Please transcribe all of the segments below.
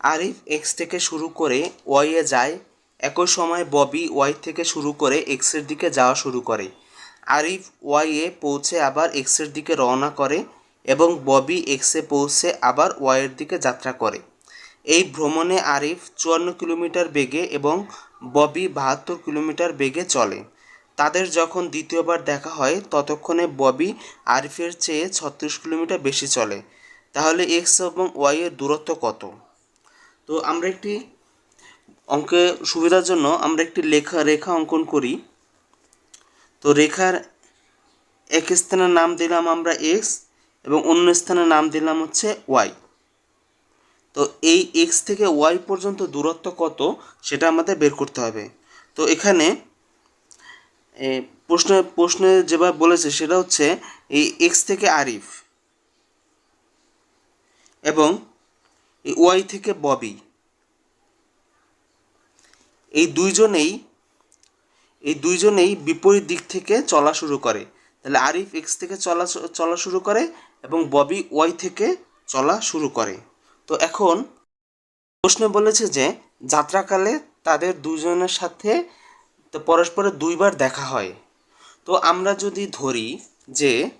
Arif x থেকে শুরু করে ওয়াইয়ে যায়, একই সময় ববি ওয়াই থেকে শুরু করে এক্সের দিকে যাওয়া শুরু করে। আরিফ ওয়াইয়ে পৌঁছে আবার এক্সের দিকে রওনা করে এবং ববি এক্সে পৌঁছে আবার ওয়াইয়ের দিকে যাত্রা করে। এই ভ্রমণে আরিফ চুয়ান্ন কিলোমিটার বেগে এবং ববি বাহাত্তর কিলোমিটার বেগে চলে। তাদের যখন দ্বিতীয়বার দেখা হয়, ততক্ষণে ববি আরিফের চেয়ে ছত্রিশ কিলোমিটার বেশি চলে। তাহলে এক্স এবং ওয়াই এর দূরত্ব কত? তো আমরা একটি অঙ্কে সুবিধার জন্য আমরা একটি লেখা, রেখা অঙ্কন করি। তো রেখার এক স্থানের নাম দিলাম আমরা এক্স এবং অন্য স্থানের নাম দিলাম হচ্ছে ওয়াই তো এই এক্স থেকে ওয়াই পর্যন্ত দূরত্ব কত সেটা আমাদের বের করতে হবে। তো এখানে প্রশ্নে প্রশ্নে যেভাবে বলেছে সেটা হচ্ছে এই এক্স থেকে আরিফ এবং ওয়াই থেকে ববি। এই দুইজনেই এই দুইজনেই বিপরীত দিক থেকে চলা শুরু করে। তাহলে আরিফ এক্স থেকে চলা চলা শুরু করে এবং ববি ওয়াই থেকে চলা শুরু করে। তো এখন প্রশ্নে বলেছে যে, যাত্রাকালে তাদের দুজনের সাথে তো পরস্পরের দুইবার দেখা হয়। তো আমরা যদি ধরি যে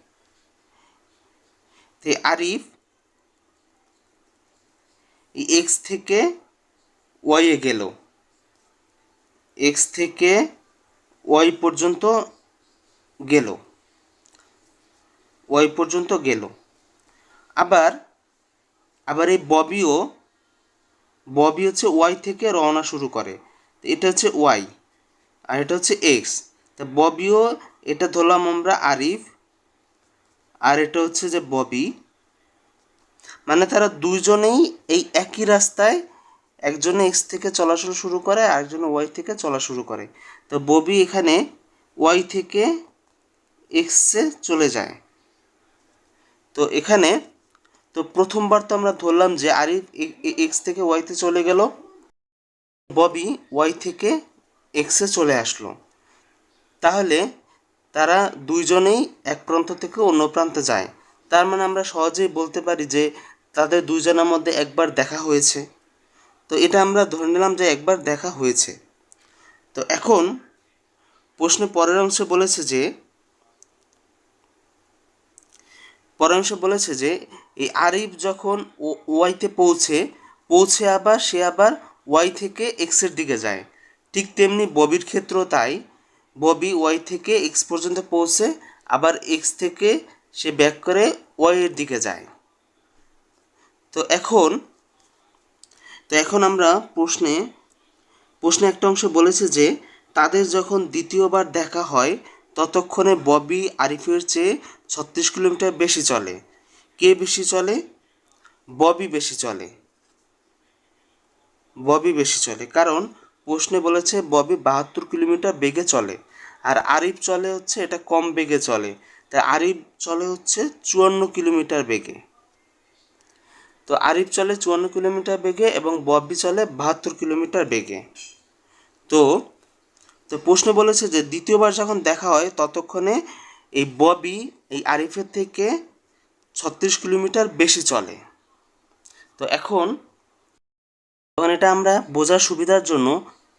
আরিফ এক্স থেকে ওয়াইয়ে গেল। এক্স থেকে ওয়াই পর্যন্ত গেল। ওয়াই পর্যন্ত গেল। আবার আবার এই ববিও, ববি হচ্ছে ওয়াই থেকে রওনা শুরু করে। এটা হচ্ছে ওয়াই আর এটা হচ্ছে এক্স তা ববিও, এটা ধরলাম আমরা আরিফ, আর এটা হচ্ছে যে ববি। মানে তারা দুইজনেই এই একই রাস্তায় একজনে এক্স থেকে চলাচল শুরু করে আর একজনে ওয়াই থেকে চলা শুরু করে। তো ববি এখানে ওয়াই থেকে এক্সে চলে যায়। তো এখানে, তো প্রথমবার তো আমরা ধরলাম যে আরিফ এক্স থেকে ওয়াইতে চলে গেল। ববি ওয়াই থেকে এক্সে চলে আসলো। তাহলে তারা দুইজনেই এক প্রান্ত থেকে অন্য প্রান্তে যায়। তার মানে আমরা সহজেই বলতে পারি যে তাদের দুইজনের মধ্যে একবার দেখা হয়েছে। তো এটা আমরা ধরে নিলাম যে একবার দেখা হয়েছে। তো এখন প্রশ্নে পরের অংশে বলেছে যে, পরের অংশে বলেছে যে, এই আরিফ যখন ওয়াইতে পৌঁছে পৌঁছে আবার, সে আবার ওয়াই থেকে এক্সের দিকে যায়। ঠিক তেমনি ববির ক্ষেত্রেও তাই। ববি ওয়াই থেকে এক্স পর্যন্ত পৌঁছে, আবার এক্স থেকে সে ব্যাক করে ওয়াইয়ের দিকে যায়। তো এখন তো এখন আমরা প্রশ্নে প্রশ্নে একটা অংশ বলেছে যে, তাদের যখন দ্বিতীয়বার দেখা হয়, ততক্ষণে ববি আরিফের চেয়ে ছত্রিশ কিলোমিটার বেশি চলে। কে বেশি চলে? ববি বেশি চলে। ববি বেশি চলে। কারণ প্রশ্নে বলেছে ববি বাহাত্তর কিলোমিটার বেগে চলে। আর আরিফ চলে হচ্ছে, এটা কম বেগে চলে। তাই আরিফ চলে হচ্ছে চুয়ান্ন কিলোমিটার বেগে। তো আরিফ চলে চুয়ান্ন কিলোমিটার বেগে এবং ববি চলে বাহাত্তর কিলোমিটার বেগে। তো তো প্রশ্ন বলেছে যে দ্বিতীয়বার যখন দেখা হয়, ততক্ষণে এই ববি এই আরিফের থেকে ছত্রিশ কিলোমিটার বেশি চলে। তো এখন তখন এটা আমরা বোঝার সুবিধার জন্য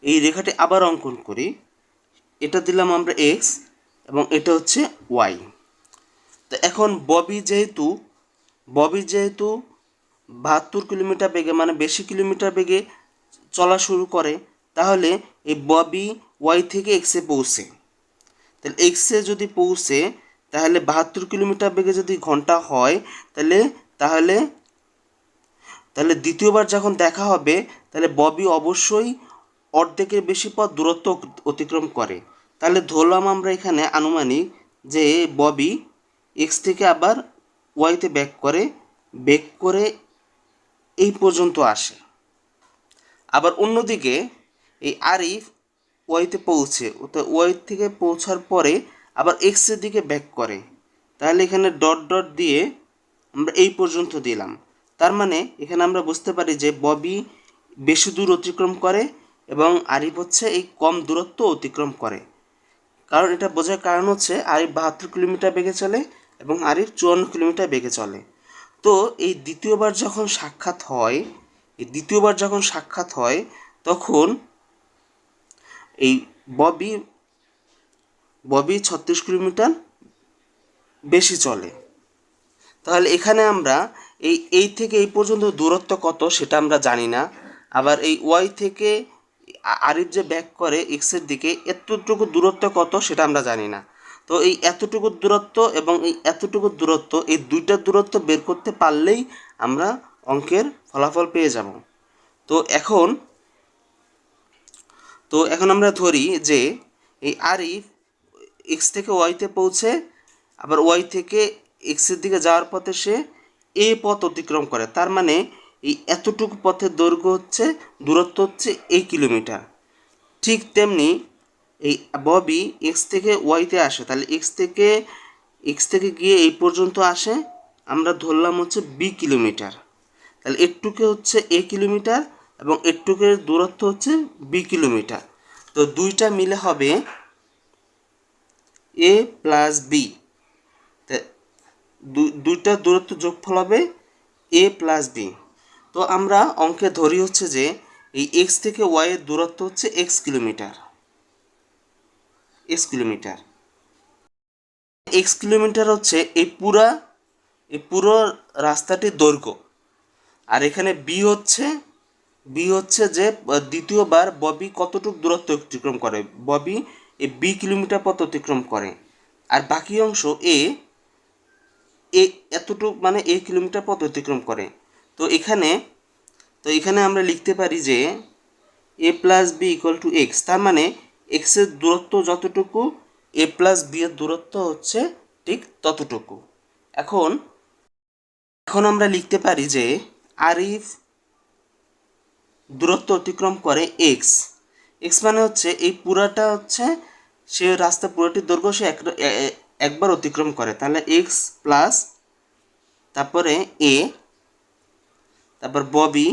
এই রেখাটি আবার অঙ্কন করি। এটা দিলাম আমরা এক্স এবং এটা হচ্ছে ওয়াই তো এখন ববি যেহেতু ববি যেহেতু বাহাত্তর কিলোমিটার বেগে মানে বেশি কিলোমিটার বেগে চলা শুরু করে, তাহলে এই ববি ওয়াই থেকে এক্সে পৌঁছে। তাহলে এক্সে যদি পৌঁছে, তাহলে বাহাত্তর কিলোমিটার বেগে যদি ঘণ্টা হয়, তাহলে তাহলে তাহলে দ্বিতীয়বার যখন দেখা হবে, তাহলে ববি অবশ্যই অর্ধেকের বেশি পথ দূরত্ব অতিক্রম করে। তাহলে ধরলাম আমরা এখানে আনুমানিক যে ববি এক্স থেকে আবার ওয়াইতে ব্যাক করে ব্যাক করে এই পর্যন্ত আসে। আবার অন্যদিকে এই আরিফ ওয়াইতে পৌঁছে তো ওয়াই থেকে পৌঁছার পরে আবার এক্সের দিকে ব্যাক করে। তাহলে এখানে ডট ডট দিয়ে আমরা এই পর্যন্ত দিলাম। তার মানে এখানে আমরা বুঝতে পারি যে ববি বেশি দূর অতিক্রম করে এবং আরিফ হচ্ছে এই কম দূরত্ব অতিক্রম করে। কারণ এটা বোঝার কারণ হচ্ছে আরিফ বাহাত্তর কিলোমিটার বেগে চলে এবং আরিফ চুয়ান্ন কিলোমিটার বেগে চলে। তো এই দ্বিতীয়বার যখন সাক্ষাৎ হয়, এই দ্বিতীয়বার যখন সাক্ষাৎ হয়, তখন এই ববি ববি ছত্রিশ কিলোমিটার বেশি চলে। তাহলে এখানে আমরা এই এই থেকে এই পর্যন্ত দূরত্ব কত সেটা আমরা জানি না। আবার এই ওয়াই থেকে আরিফ যে ব্যাক করে এক্সের দিকে, এতটুকু দূরত্ব কত সেটা আমরা জানি না। তো এই এতটুকু দূরত্ব এবং এই এতটুকু দূরত্ব, এই দুইটা দূরত্ব বের করতে পারলেই আমরা অঙ্কের ফলাফল পেয়ে যাব। তো এখন তো এখন আমরা ধরি যে এই আরিফ এক্স থেকে ওয়াইতে পৌঁছে, আবার ওয়াই থেকে এক্সের দিকে যাওয়ার পথে সে এ পথ অতিক্রম করে। তার মানে এই এতটুকু পথের দৈর্ঘ্য হচ্ছে, দূরত্ব হচ্ছে এই কিলোমিটার। ঠিক তেমনি এই ববি এক্স থেকে ওয়াইতে আসে, তাহলে এক্স থেকে এক্স থেকে গিয়ে এই পর্যন্ত আসে, আমরা ধরলাম হচ্ছে বি কিলোমিটার তাহলে এরটুকে হচ্ছে এ কিলোমিটার এবং এরটুকের দূরত্ব হচ্ছে বি কিলোমিটার তো দুইটা মিলে হবে এ প্লাস বি দুইটা দূরত্ব যোগফল হবে এ প্লাস বি তো আমরা অঙ্কে ধরি হচ্ছে যে এই এক্স থেকে ওয়াইয়ের দূরত্ব হচ্ছে X kilometre X kilometre X kilometre হচ্ছে এই পুরা, এই পুরো রাস্তাটির দৈর্ঘ্য। আর এখানে বি হচ্ছে বি হচ্ছে যে দ্বিতীয়বার ববি কতটুকু দূরত্ব অতিক্রম করে? ববি এই বি কিলোমিটার পথ অতিক্রম করে। আর বাকি অংশ এ এ এতটুক মানে এ কিলোমিটার পথ অতিক্রম করে। তো এখানে তো এখানে আমরা লিখতে পারি যে A plus B equal to X তার মানে এক্সের দূরত্ব যতটুকু এ প্লাস বি এর দূরত্ব হচ্ছে ঠিক ততটুকু। এখন এখন আমরা লিখতে পারি যে আরিফ দূরত্ব অতিক্রম করে এক্স এক্স মানে হচ্ছে এই পুরাটা হচ্ছে, সে রাস্তা পুরোটির দৈর্ঘ্য সে একবার অতিক্রম করে। তাহলে এক্স প্লাস তারপরে এ তারপর ববি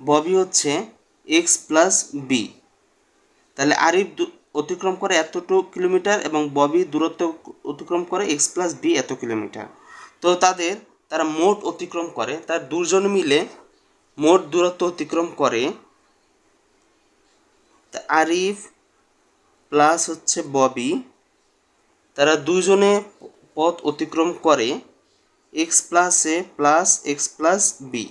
ববি হচ্ছে এক্স প্লাস বি তাহলে আরিফ অতিক্রম করে এতটুকু কিলোমিটার এবং ববি দূরত্ব অতিক্রম করে এক্স প্লাস বি এত কিলোমিটার। তো তাদের, তারা মোট অতিক্রম করে, তার দুজন মিলে মোট দূরত্ব অতিক্রম করে আরিফ প্লাস হচ্ছে ববি। তারা দুজনে পথ অতিক্রম করে X plus plus X plus B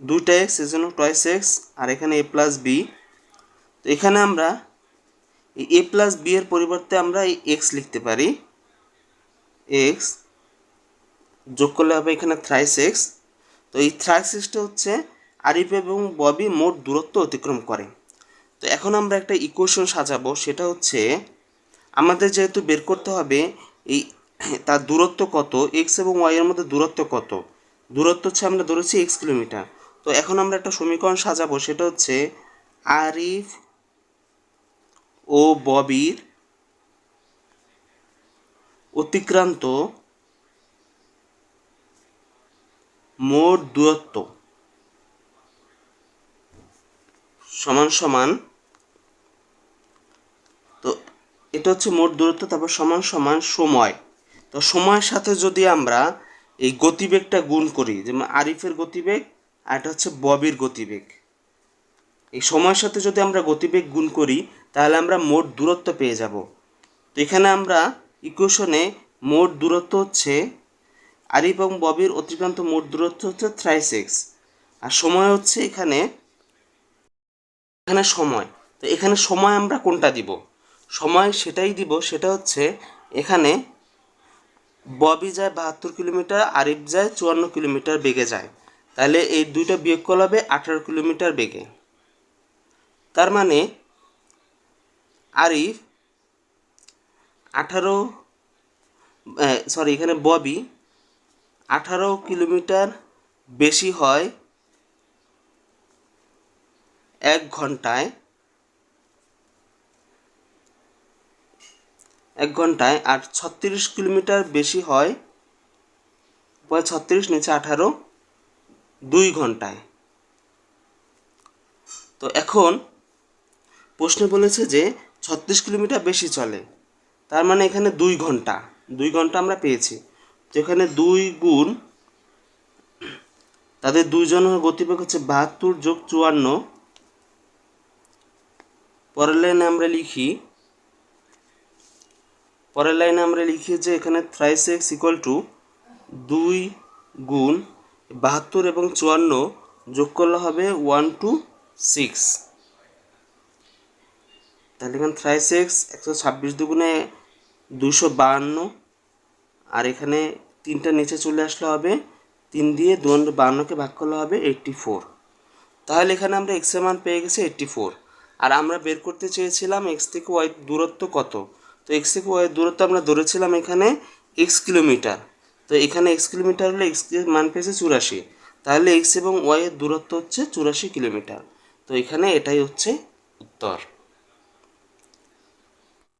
দুইটা এক্স এজন্য টয়েস এক্স আর এখানে এ প্লাস বি তো এখানে আমরা এই এ প্লাস বি এর পরিবর্তে আমরা এই এক্স লিখতে পারি। এক্স যোগ করলে হবে এখানে থ্রাইস এক্স তো এই থ্রাইস এক্সটা হচ্ছে আরিফ এবং ববি মোট দূরত্ব অতিক্রম করে। তো এখন আমরা একটা ইকুয়েশন সাজাবো, সেটা হচ্ছে আমাদের যেহেতু বের করতে হবে এই তার দূরত্ব কত এক্স এবং ওয়াই এর মধ্যে দূরত্ব কত? দূরত্ব হচ্ছে আমরা ধরেছি এক্স কিলোমিটার। তো এখন আমরা একটা সমীকরণ সাজাবো, সেটা হচ্ছে আরিফ ও ববির অতিক্রান্ত মোট দূরত্ব সমান সমান, তো এটা হচ্ছে মোট দূরত্ব, তারপর সমান সমান সময়। তো সময়ের সাথে যদি আমরা এই গতিবেগটা গুণ করি, যেমন আরিফের গতিবেগ আর এটা হচ্ছে ববির গতিবেগ। এই সময়ের সাথে যদি আমরা গতিবেগ গুণ করি, তাহলে আমরা মোট দূরত্ব পেয়ে যাব। তো এখানে আমরা ইকুয়েশনে মোট দূরত্ব হচ্ছে, আরিফ এবং ববির অতিক্রান্ত মোট দূরত্ব হচ্ছে থ্রাইস এক্স আর সময় হচ্ছে এখানে এখানে সময়। তো এখানে সময় আমরা কোনটা দিব? সময় সেটাই দিব, সেটা হচ্ছে এখানে ববি যায় বাহাত্তর কিলোমিটার, আরিফ যায় চুয়ান্ন কিলোমিটার বেগে যায়। তাহলে এই দুইটা বিয়োগ করলে হবে আঠারো কিলোমিটার বেগে। তার মানে আরিফ আঠারো সরি এখানে ববি আঠারো কিলোমিটার বেশি হয় এক ঘন্টায়। এক ঘন্টায় আর ছত্রিশ কিলোমিটার বেশি হয় ছত্রিশ নিচে আঠারো। দুই ঘন্টায়। তো এখন প্রশ্নে বলেছে যে ছত্রিশ কিলোমিটার বেশি চলে, তার মানে এখানে দুই ঘণ্টা দুই ঘণ্টা আমরা পেয়েছি। তো এখানে দুই গুণ, তাদের দুইজনের গতিবেগ হচ্ছে বাহাত্তর যোগ চুয়ান্ন। পরের লাইনে আমরা লিখি, পরের লাইনে আমরা লিখি যে এখানে থ্রাইস এক্স ইকুয়াল টু দুই গুণ বাহাত্তর এবং চুয়ান্ন যোগ করলে হবে ওয়ান টু সিক্স। তাহলে এখানে থ্রাইস এক্স একশো ছাব্বিশ দুগুণে দুশো বাহান্ন। আর এখানে তিনটা নিচে চলে আসলে হবে, তিন দিয়ে দু বাহান্নকে ভাগ করলে হবে এইট্টি ফোর তাহলে এখানে আমরা এক্সের মান পেয়ে গেছি এইট্টি ফোর আর আমরা বের করতে চেয়েছিলাম এক্স থেকে ওয়াই দূরত্ব কত? তো এক্স থেকে ওয়াই দূরত্ব আমরা ধরেছিলাম এখানে এক্স কিলোমিটার। তো এখানে এক্স কিলোমিটার হলে এক্স মান পেয়েছে চুরাশি। তাহলে এক্স এবং ওয়াই এর দূরত্ব হচ্ছে চুরাশি কিলোমিটার। তো এখানে এটাই হচ্ছে উত্তর।